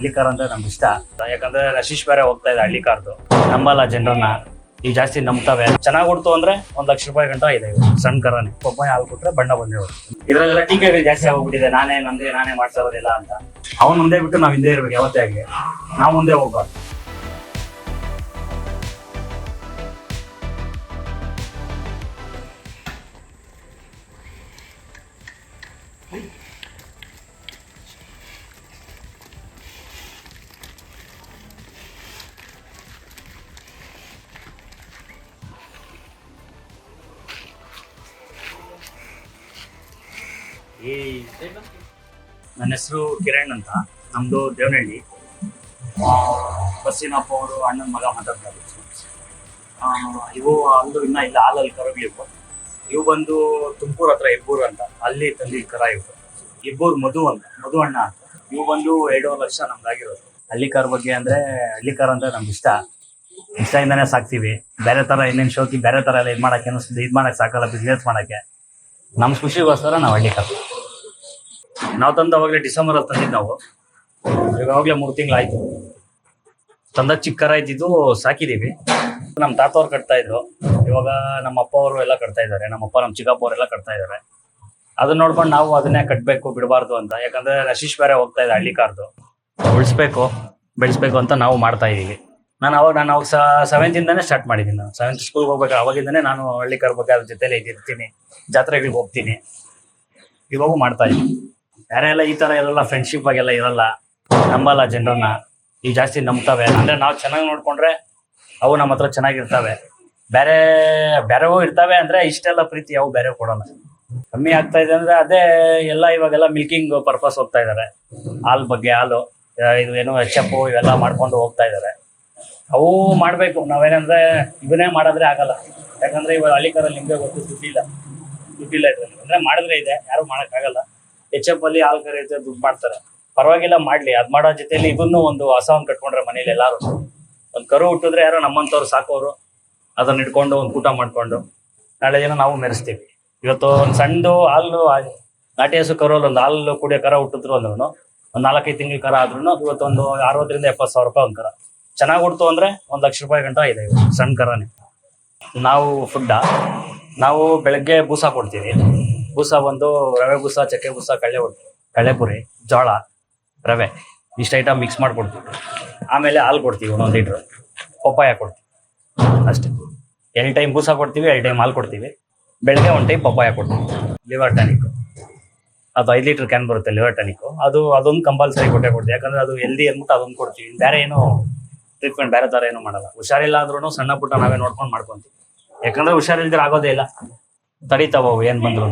ಹಳ್ಳಿ ಕಾರ್ ಅಂದ್ರೆ ನಮ್ಗೆ ಇಷ್ಟ. ಯಾಕಂದ್ರೆ ರಶೀಶ್ ಬೇರೆ ಹೋಗ್ತಾ ಇದೆ ಹಳ್ಳಿ ಕಾರ್ದು. ನಂಬಲ್ಲ ಜನರನ್ನ. ಈಗ ಜಾಸ್ತಿ ನಂಬ್ತಾವೆ. ಚೆನ್ನಾಗ್ ಕೊಡ್ತು ಅಂದ್ರೆ ಒಂದ್ ಲಕ್ಷ ರೂಪಾಯಿ ಗಂಟ ಇದೆ. ಸಣ್ಣ ಕರನೆ. ಒಬ್ಬ ಹಾಲು ಕೊಟ್ರೆ ಬಣ್ಣ ಬಂದೇ ಇದ್ರಲ್ಲೆಲ್ಲ ಟೀಕೆ ಜಾಸ್ತಿ ಆಗೋಗ್ಬಿಟ್ಟಿದೆ ನಾನೇ ನಂದೇ, ನಾನೇ ಮಾಡ್ತಾ ಇರೋದಿಲ್ಲ ಅಂತ. ಅವ್ನು ಮುಂದೆ ಬಿಟ್ಟು ನಾವ್ ಹಿಂದೆ ಇರ್ಬೇಕು ಯಾವತ್ತೇ ಆಗಿ ನಾವ್ ಮುಂದೆ ಹೋಗ್ಬಾರ್ದು. ನನ್ನ ಹೆಸರು ಕಿರಣ್ ಅಂತ. ನಮ್ದು ದೇವನಹಳ್ಳಿ. ಆ, ಬಸ್ಸಿನಪ್ಪ ಅವರು ಅಣ್ಣನ ಮಗ ಮಾತಾಡ್ತಾರೆ. ಇವು ಅಲ್ಲೂ ಇನ್ನ ಇಲ್ಲ ಹಾಲಲ್ಲಿ ಕರಗಳಿವು ಇವು. ಬಂದು ತುಮಕೂರು ಹತ್ರ ಹೆಬ್ಬೂರು ಅಂತ. ಅಲ್ಲಿ ತಲ್ಲಿ ಕರ ಇವು. ಹೆಬ್ಬೂರು ಮಧು ಅಂತ ಮಧು ಅಣ್ಣ ಅಂತ. ಇವು ಬಂದು ಎರಡೂವರೆ ಲಕ್ಷ ನಮ್ದಾಗಿರೋದು ಹಳ್ಳಿ ಕಾರ್ ಬಗ್ಗೆ ಅಂದ್ರೆ ಹಳ್ಳಿ ಕಾರ್ ಅಂದ್ರೆ ನಮ್ಗೆ ಇಷ್ಟ. ಇಷ್ಟದಿಂದಾನೇ ಸಾಕ್ತಿವಿ. ಬೇರೆ ತರ ಇನ್ನೇನು ಶೋಕಿ ಬೇರೆ ತರ ಎಲ್ಲ ಇದು ಮಾಡಕ್ಕೆ ಇದು ಮಾಡಕ್ ಸಾಕಲ್ಲ ಬಿಸ್ನೆಸ್ ಮಾಡಕ್ಕೆ. ನಮ್ ಖುಷಿಗೋಸ್ಕರ ನಾವು ಹಳ್ಳಿ ಕಾರ್ ನಾವು ತಂದು ಅವಾಗಲೇ ಡಿಸೆಂಬರ್ ಅಲ್ಲಿ ತಂದಿದ್ದು ನಾವು ಇವಾಗಲೇ ಮೂರು ತಿಂಗಳಾಯ್ತು. ತಂದ ಚಿಕ್ಕರ ಕರ ಇದ್ದಿದ್ದು ಸಾಕಿದೀವಿ. ನಮ್ಮ ತಾತವ್ರು ಕಟ್ತಾ ಇದ್ರು. ಇವಾಗ ನಮ್ಮ ಅಪ್ಪ ಅವರು ಎಲ್ಲ ಕಟ್ತಾ ಇದ್ದಾರೆ. ನಮ್ಮ ಅಪ್ಪ ನಮ್ಮ ಚಿಕ್ಕಪ್ಪ ಅವರೆಲ್ಲ ಕಟ್ತಾ ಇದ್ದಾರೆ. ಅದನ್ನ ನೋಡ್ಕೊಂಡು ನಾವು ಅದನ್ನೇ ಕಟ್ಟಬೇಕು ಬಿಡಬಾರ್ದು ಅಂತ. ಯಾಕಂದ್ರೆ ರಶೀಶ್ ಬೇರೆ ಹೋಗ್ತಾ ಇದೆ ಹಳ್ಳಿ ಕಾರ್ದು. ಉಳಿಸ್ಬೇಕು, ಬೆಳೆಸ್ಬೇಕು ಅಂತ ನಾವು ಮಾಡ್ತಾ ಇದೀವಿ. ನಾನು ಅವಾಗ ನಾನು ಅವಾಗ ಸೆವೆಂತ್ ಇಂದಾನೆ ಸ್ಟಾರ್ಟ್ ಮಾಡಿದ್ದೀನಿ ನಾನು. ಸೆವೆಂತ್ ಸ್ಕೂಲ್ಗೆ ಹೋಗ್ಬೇಕು, ಅವಾಗಿಂದಾನೆ ನಾನು ಹಳ್ಳಿ ಕರ್ಬೇಕಾದ ಜೊತೆಲೆ ಇದಿರ್ತೀನಿ ಜಾತ್ರೆಗಳಿಗೆ ಹೋಗ್ತೀನಿ. ಇವಾಗೂ ಮಾಡ್ತಾ ಇದ್ದೀನಿ. ಬೇರೆ ಎಲ್ಲ ಈ ತರ ಇರಲ್ಲ ಫ್ರೆಂಡ್ಶಿಪ್ ಆಗೆಲ್ಲ ಇರಲ್ಲ. ನಂಬಲ್ಲ ಜನರನ್ನ. ಈಗ ಜಾಸ್ತಿ ನಂಬ್ತವೆ. ಅಂದ್ರೆ ನಾವು ಚೆನ್ನಾಗಿ ನೋಡ್ಕೊಂಡ್ರೆ ಅವು ನಮ್ಮ ಹತ್ರ ಚೆನ್ನಾಗಿರ್ತವೆ. ಬೇರೆ ಬೇರೆವೂ ಇರ್ತಾವೆ ಅಂದ್ರೆ ಇಷ್ಟೆಲ್ಲ ಪ್ರೀತಿ ಅವು ಬೇರೆ ಕೊಡೋಲ್ಲ. ಕಮ್ಮಿ ಆಗ್ತಾ ಇದೆ ಅಂದ್ರೆ ಅದೇ ಎಲ್ಲ ಇವಾಗೆಲ್ಲ ಮಿಲ್ಕಿಂಗ್ ಪರ್ಪಸ್ ಹೋಗ್ತಾ ಇದಾರೆ. ಹಾಲ್ ಬಗ್ಗೆ ಹಾಲು, ಇದು ಏನು ಎಚ್ ಇವೆಲ್ಲ ಮಾಡ್ಕೊಂಡು ಹೋಗ್ತಾ ಇದಾರೆ. ಅವು ಮಾಡ್ಬೇಕು. ನಾವೇನಂದ್ರೆ ಇವನ್ನೇ ಮಾಡಿದ್ರೆ ಆಗಲ್ಲ. ಯಾಕಂದ್ರೆ ಇವಾಗ ಹಳ್ಳಿ ಕಾರಲ್ಲಿ ನಿಮ್ಗೆ ಗೊತ್ತು ದುಡ್ಡಿಲ್ಲ. ದುಡ್ಡಿಲ್ಲ ಇದ್ರಲ್ಲಿ. ಅಂದ್ರೆ ಮಾಡಿದ್ರೆ ಇದೆ, ಯಾರು ಆಗಲ್ಲ ಎಚ್ ಎಫ್ ಅಲ್ಲಿ ಹಾಲ್ ಕರೆಯುತ್ತೆ ದುಡ್ಡು ಮಾಡ್ತಾರೆ. ಪರವಾಗಿಲ್ಲ, ಮಾಡ್ಲಿ. ಅದ್ ಮಾಡೋ ಜೊತೆಲಿ ಇದನ್ನು ಒಂದು ಹೊಸ ಒಂದ್ ಕಟ್ಕೊಂಡ್ರೆ ಮನೇಲಿ ಎಲ್ಲಾರು. ಒಂದ್ ಕರು ಹುಟ್ಟಿದ್ರೆ ಯಾರೋ ನಮ್ಮಂತವ್ರು ಸಾಕೋರು. ಅದನ್ನ ಇಟ್ಕೊಂಡು ಒಂದ್ ಊಟ ಮಾಡ್ಕೊಂಡು ನಾಳೆ ದಿನ ನಾವು ಮೆರೆಸ್ತೀವಿ. ಇವತ್ತು ಒಂದ್ ಸಣ್ಣದು ಹಾಲು ನಾಟಿ ಹಸು ಕರೋಲ್ ಒಂದು ಹಾಲು ಕುಡಿಯೋ ಕರ ಹುಟ್ಟಿದ್ರು ಅಂದ್ರೂ ಒಂದ್ ನಾಲ್ಕೈದು ತಿಂಗಳ ಕರ ಆದ್ರೂ ಇವತ್ತೊಂದು ಅರವತ್ತರಿಂದ ಎಪ್ಪತ್ತು ಸಾವಿರ ರೂಪಾಯಿ ಒಂದ್ ಕರ. ಚೆನ್ನಾಗ್ ಹುಡ್ತು ಅಂದ್ರೆ ಒಂದ್ ಲಕ್ಷ ರೂಪಾಯಿ ಗಂಟ ಇದೆ ಸಣ್ಣ ಕರಾನೆ. ನಾವು ಫುಡ್ಡ ನಾವು ಬೆಳಗ್ಗೆ ಬೂಸ ಕೊಡ್ತೀವಿ. ಬೂಸ ಬಂದು ರವೆ ಬೂಸ, ಚಕ್ಕೆ ಬೂಸ ಕಳ್ಳೆ ಕಳ್ಳೆಪುರಿ ಜೋಳ, ರವೆ, ಇಷ್ಟು ಐಟಮ್ ಮಿಕ್ಸ್ ಮಾಡ್ಕೊಡ್ತೀವಿ. ಆಮೇಲೆ ಹಾಲು ಕೊಡ್ತೀವಿ ಒಂದೊಂದು ಲೀಟ್ರ್ ಪಪ್ಪಾಯ ಕೊಡ್ತೀವಿ. ಅಷ್ಟೇ. ಎರಡು ಟೈಮ್ ಬೂಸ ಕೊಡ್ತೀವಿ, ಎರಡು ಟೈಮ್ ಹಾಲು ಕೊಡ್ತೀವಿ. ಬೆಳಗ್ಗೆ ಒಂದು ಟೈಮ್ ಪಪ್ಪಾಯ ಕೊಡ್ತೀವಿ. ಲಿವರ್ ಟಾನಿಕ್ ಅದು ಐದು ಲೀಟರ್ ಕ್ಯಾನ್ ಬರುತ್ತೆ ಲಿವರ್ ಟಾನಿಕ್ ಅದು ಅದೊಂದು ಕಂಪಲ್ಸರಿ ಕೊಟ್ಟೆ ಕೊಡ್ತೀವಿ. ಯಾಕಂದ್ರೆ ಅದು ಹೆಲ್ದಿ ಅಂದ್ಬಿಟ್ಟು ಅದೊಂದು ಕೊಡ್ತೀವಿ. ಬೇರೆ ಏನು ಟ್ರೀಟ್ಮೆಂಟ್ ಬೇರೆ ತರ ಏನು ಮಾಡಲ್ಲ. ಹುಷಾರಿಲ್ಲ ಅಂದ್ರೂ ಸಣ್ಣ ಪುಟ್ಟ ನಾವೇ ನೋಡ್ಕೊಂಡು ಮಾಡ್ಕೊಂತೀವಿ. ಯಾಕಂದ್ರೆ ಹುಷಾರಿಲ್ದ್ರೆ ಆಗೋದೇ ಇಲ್ಲ. ತಡಿತಾವ ಅವು ಏನ್ ಬಂದ್ರು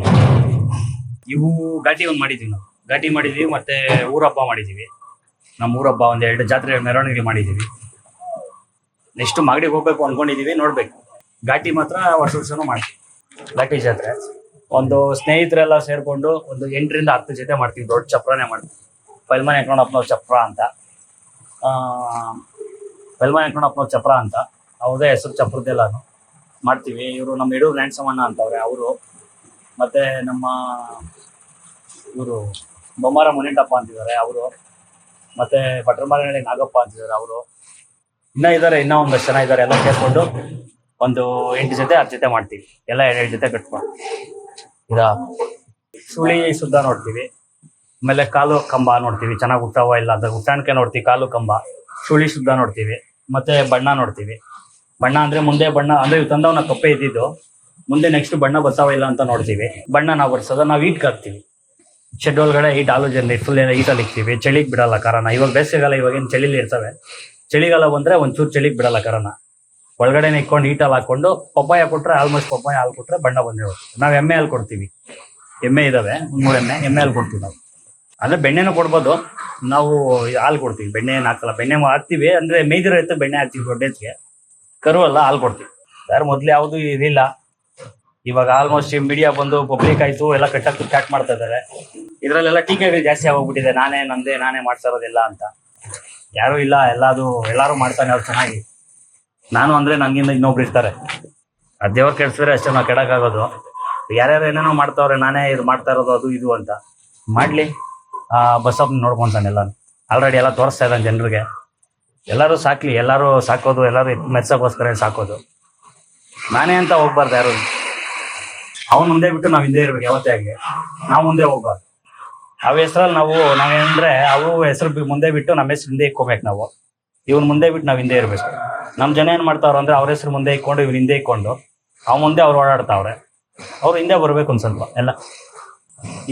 ಇವು ಘಾಟಿ ಒಂದ್ ಮಾಡಿದೀವಿ ನಾವು. ಘಾಟಿ ಮಾಡಿದೀವಿ ಮತ್ತೆ ಊರಬ್ಬ ಮಾಡಿದೀವಿ. ನಮ್ಮ ಊರಬ್ಬ ಒಂದ್ ಎರಡು ಜಾತ್ರೆ ಮೆರವಣಿಗೆ ಮಾಡಿದೀವಿ. ನೆಕ್ಸ್ಟ್ ಮಾಗಡಿಗೆ ಹೋಗ್ಬೇಕು ಅನ್ಕೊಂಡಿದೀವಿ, ನೋಡ್ಬೇಕು. ಘಾಟಿ ಮಾತ್ರ ವರ್ಷ ವರ್ಷನೂ ಮಾಡ್ತೀವಿ. ಘಾಟಿ ಜಾತ್ರೆ. ಒಂದು ಸ್ನೇಹಿತರೆಲ್ಲ ಸೇರ್ಕೊಂಡು ಒಂದು ಎಂಟರಿಂದ ಹತ್ತು ಜೊತೆ ಮಾಡ್ತೀವಿ. ದೊಡ್ಡ ಚಪ್ರನೇ ಮಾಡ್ತೀವಿ. ಪೈಲ್ಮನೆ ಹಾಕೊಂಡಪ್ಪನವ್ರ ಚಪ್ರ ಅಂತ. ಪಲ್ಮನೆ ಹಾಕೊಂಡಪ್ಪನವ್ರ ಚಪ್ರ ಅಂತ. ಅವ್ರದೇ ಹೆಸರು ಚಪ್ರದ್ದೆಲ್ಲಾನು ಮಾಡ್ತೀವಿ. ಇವರು ನಮ್ಮ ಯಡೂರು ಲ್ಯಾಂಡ್ಸಮಣ್ಣ ಅಂತವ್ರೆ, ಅವರು. ಮತ್ತೆ ನಮ್ಮ ಇವರು ಬೊಮ್ಮಾರ ಮುನಿಂಟಪ್ಪ ಅಂತಿದ್ದಾರೆ, ಅವರು. ಮತ್ತೆ ಭಟ್ರಮಾರನಹಳ್ಳಿ ನಾಗಪ್ಪ ಅಂತಿದ್ದಾರೆ, ಅವರು. ಇನ್ನೂ ಇದ್ದಾರೆ, ಇನ್ನೂ ಒಂದಷ್ಟು ಜನ ಇದ್ದಾರೆ, ಎಲ್ಲ ಸೇರಿಕೊಂಡು ಒಂದು ಎಂಟು ಜೊತೆ, ಹತ್ತು ಜೊತೆ ಮಾಡ್ತೀವಿ. ಎಲ್ಲ ಎರಡು ಜೊತೆ ಕಟ್ಕೊಂಡು. ಇದ ಸುಳಿ ಸುದ್ದ ನೋಡ್ತೀವಿ. ಆಮೇಲೆ ಕಾಲು ಕಂಬ ನೋಡ್ತೀವಿ. ಚೆನ್ನಾಗಿ ಹುಟ್ಟಾವ ಇಲ್ಲ ಅಂತ. ಹುಟ್ಟಾಣಿಕೆ ನೋಡ್ತೀವಿ, ಕಾಲು ಕಂಬ. ಸುಳಿ ಶುದ್ಧ ನೋಡ್ತೀವಿ, ಮತ್ತೆ ಬಣ್ಣ ನೋಡ್ತೀವಿ. ಬಣ್ಣ ಅಂದ್ರೆ ಮುಂದೆ ಬಣ್ಣ, ಅಂದ್ರೆ ಇವ್ ತಂದವನ ಕಪ್ಪೆ ಇದ್ದಿದ್ದು, ಮುಂದೆ ನೆಕ್ಸ್ಟ್ ಬಣ್ಣ ಬರ್ತಾವ ಇಲ್ಲ ಅಂತ ನೋಡ್ತೀವಿ. ಬಣ್ಣ ನಾವು ಬರ್ಸೋದ ನಾವು ಈಟ್ ಹಾಕ್ತೀವಿ. ಶೆಡ್ ಒಳಗಡೆ ಈಟ್ ಆಲೂಜನ್ ಫುಲ್ ಈಟಲ್ಲಿ ಇಕ್ತೀವಿ. ಚಳಿಗೆ ಬಿಡಲ್ಲ ಕಾರಣ. ಇವಾಗ ಬೇಸಿಗೆಗಾಲ ಇವಾಗಿನ ಚಳಿಲಿ ಇರ್ತವೆ. ಚಳಿಗಾಲ ಬಂದ್ರೆ ಒಂಚೂರು ಚಳಿಗೆ ಬಿಡಲ್ಲ ಕಾರಣ. ಒಳಗಡೆ ಇಕ್ಕೊಂಡು ಈಟಲ್ಲಿ ಹಾಕೊಂಡು ಪಪ್ಪಾಯ ಕೊಟ್ರೆ ಆಲ್ಮೋಸ್ಟ್ ಪಪ್ಪಾಯ ಹಾಲು ಕೊಟ್ರೆ ಬಣ್ಣ ಬಂದೇ ನಾವು ಎಮ್ಮೆ ಹಾಲು ಕೊಡ್ತೀವಿ. ಎಮ್ಮೆ ಇದಾವೆ ಮೂರು ಎಮ್ಮೆ ಎಮ್ಮೆ ಹಾಲು ಕೊಡ್ತೀವಿ ನಾವು. ಅಂದ್ರೆ ಬೆಣ್ಣೆನೂ ಕೊಡ್ಬೋದು. ನಾವು ಹಾಲು ಕೊಡ್ತೀವಿ. ಬೆಣ್ಣೆ ಏನು ಹಾಕಲ್ಲ. ಬೆಣ್ಣೆ ಹಾಕ್ತಿವಿ. ಅಂದ್ರೆ ಮೇಯ್ದಿರೋ ಎತ್ತು ಬೆಣ್ಣೆ ಹಾಕ್ತೀವಿ ದೊಡ್ಡ ಕರು ಅಲ್ಲ, ಹಾಲು ಕೊಡ್ತೀವಿ. ಯಾರು ಮೊದ್ಲು ಯಾವುದು ಇದಿಲ್ಲ ಇವಾಗ ಆಲ್ಮೋಸ್ಟ್ ಮೀಡಿಯಾ ಬಂದು ಪಬ್ಲಿಕ್ ಆಯ್ತು. ಎಲ್ಲ ಕಟ್ಟಕ್ಕೆ ಸ್ಟಾರ್ಟ್ ಮಾಡ್ತಾ ಇದ್ದಾರೆ. ಇದ್ರಲ್ಲೆಲ್ಲ ಟೀಕೆಗಳು ಜಾಸ್ತಿ ಆಗೋಗ್ಬಿಟ್ಟಿದೆ. ನಾನೇ ನಂದೇ, ನಾನೇ ಮಾಡ್ತಾ ಇರೋದಿಲ್ಲ ಅಂತ. ಯಾರು ಇಲ್ಲ. ಎಲ್ಲಾದು, ಎಲ್ಲಾರು ಮಾಡ್ತಾನೆ ಅವ್ರು ಚೆನ್ನಾಗಿ. ನಾನು ಅಂದ್ರೆ ನಂಗಿಂದ ಇನ್ನೊಬ್ರು ಇರ್ತಾರೆ. ಆ ದೇವ್ರ ಕೆಡ್ಸಿದ್ರೆ ಅಷ್ಟೇ, ನಾವು ಕೆಡಕ್ಕಾಗೋದು. ಯಾರ್ಯಾರು ಏನೇನೋ ಮಾಡ್ತಾವ್ರೆ, ನಾನೇ ಇದು ಮಾಡ್ತಾ ಇರೋದು, ಅದು ಇದು ಅಂತ. ಮಾಡ್ಲಿ. ಆ ಬಸಪ್ಪ ನೋಡ್ಕೊಂತಾನೆ ಎಲ್ಲಾನು. ಆಲ್ರೆಡಿ ಎಲ್ಲ ತೋರಿಸ್ತಾ ಇದ್ದಾನೆ ಜನರಿಗೆ. ಎಲ್ಲರೂ ಸಾಕ್ಲಿ, ಎಲ್ಲರೂ ಸಾಕೋದು, ಎಲ್ಲರೂ ಮೆಚ್ಚೋಕ್ಕೋಸ್ಕರ ಸಾಕೋದು. ನಾನೇ ಅಂತ ಹೋಗ್ಬಾರ್ದು ಯಾರು. ಅವನು ಮುಂದೆ ಬಿಟ್ಟು ನಾವು ಹಿಂದೆ ಇರ್ಬೇಕು ಯಾವತ್ತೇ ಆಗಿ ನಾವು ಮುಂದೆ ಹೋಗ್ಬಾರ್ದು. ಅವ ಹೆಸರಲ್ಲಿ ನಾವು ನಾವೇನಂದ್ರೆ ಅವು ಹೆಸರು ಮುಂದೆ ಬಿಟ್ಟು ನಮ್ಮ ಹೆಸರು ಹಿಂದೆ ಇಕ್ಕೋಬೇಕು ನಾವು. ಇವನ್ ಮುಂದೆ ಬಿಟ್ಟು ನಾವು ಹಿಂದೆ ಇರಬೇಕು. ನಮ್ಮ ಜನ ಏನು ಮಾಡ್ತಾವ್ರು ಅಂದ್ರೆ ಅವ್ರ ಹೆಸರು ಮುಂದೆ ಇಕ್ಕೊಂಡು ಇವ್ನ ಹಿಂದೆ ಇಕ್ಕೊಂಡು, ಅವ್ ಮುಂದೆ ಅವ್ರು ಓಡಾಡ್ತಾವ್ರೆ. ಅವ್ರು ಹಿಂದೆ ಬರ್ಬೇಕು ಒಂದ್ ಸ್ವಲ್ಪ, ಎಲ್ಲ.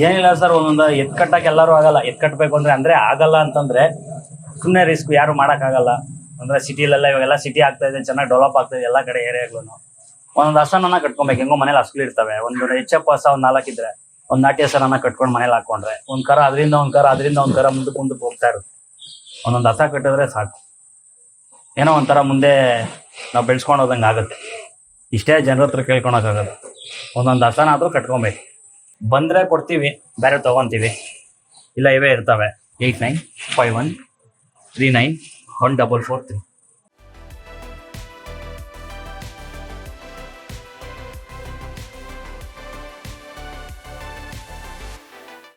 ಏನಿಲ್ಲ ಸರ್, ಒಂದೊಂದು ಎತ್ ಕಟ್ಟಕ್ಕೆ ಎಲ್ಲರೂ ಆಗಲ್ಲ. ಎತ್ ಕಟ್ಟಬೇಕು ಅಂದ್ರೆ ಅಂದ್ರೆ ಆಗಲ್ಲ ಅಂತಂದ್ರೆ ಸುಮ್ಮನೆ ರಿಸ್ಕ್ ಯಾರು ಆಗಲ್ಲ ಅಂದ್ರೆ ಸಿಟಿಲೆಲ್ಲ ಇವಾಗೆಲ್ಲ ಸಿಟಿ ಆಗ್ತಾ ಇದೆ, ಚೆನ್ನಾಗಿ ಡೆವಲಪ್ ಆಗ್ತಾ ಇದೆ, ಎಲ್ಲ ಕಡೆ ಏರಿಯಾಗ್ಲೂ ಒಂದೊಂದು ಹಸನನ್ನ ಕಟ್ಕೊಬೇಕು. ಹೆಂಗೋ ಮನೇಲಿ ಹಸ್ಗಳಿರ್ತವೆ ಒಂದು ಎಚ್ ಎಫ್ ಹಸ ಒಂದ್ ನಾಲ್ಕು ಇದ್ರೆ, ಒಂದ್ ನಾಟಿ ಹಸನನ್ನ ಕಟ್ಕೊಂಡು ಮನೇಲಿ ಹಾಕೊಂಡ್ರೆ, ಒಂದ್ ಕರ ಅದರಿಂದ ಒಂದ್ ಕರ, ಅದರಿಂದ ಒಂದ್ ಕರ ಮುಂದಕ್ಕೆ ಮುಂದಕ್ಕೆ ಹೋಗ್ತಾ ಇರುತ್ತೆ. ಒಂದೊಂದು ಹಸ ಕಟ್ಟಿದ್ರೆ ಸಾಕು. ಏನೋ ಒಂಥರ ಮುಂದೆ ನಾವು ಬೆಳೆಸ್ಕೊಂಡು ಹೋದಂಗೆ ಆಗುತ್ತೆ. ಇಷ್ಟೇ ಜನರ ಹತ್ರ ಕೇಳ್ಕೊಳಕ್ಕಾಗಲ್ಲ ಒಂದೊಂದು ಹಸನಾದ್ರೂ ಕಟ್ಕೊಬೇಕು. ಬಂದ್ರೆ ಕೊಡ್ತೀವಿ, ಬೇರೆ ತಗೊಂತೀವಿ. ಇಲ್ಲ, ಇವೇ ಇರ್ತವೆ. Eight nine five one three nine one double four three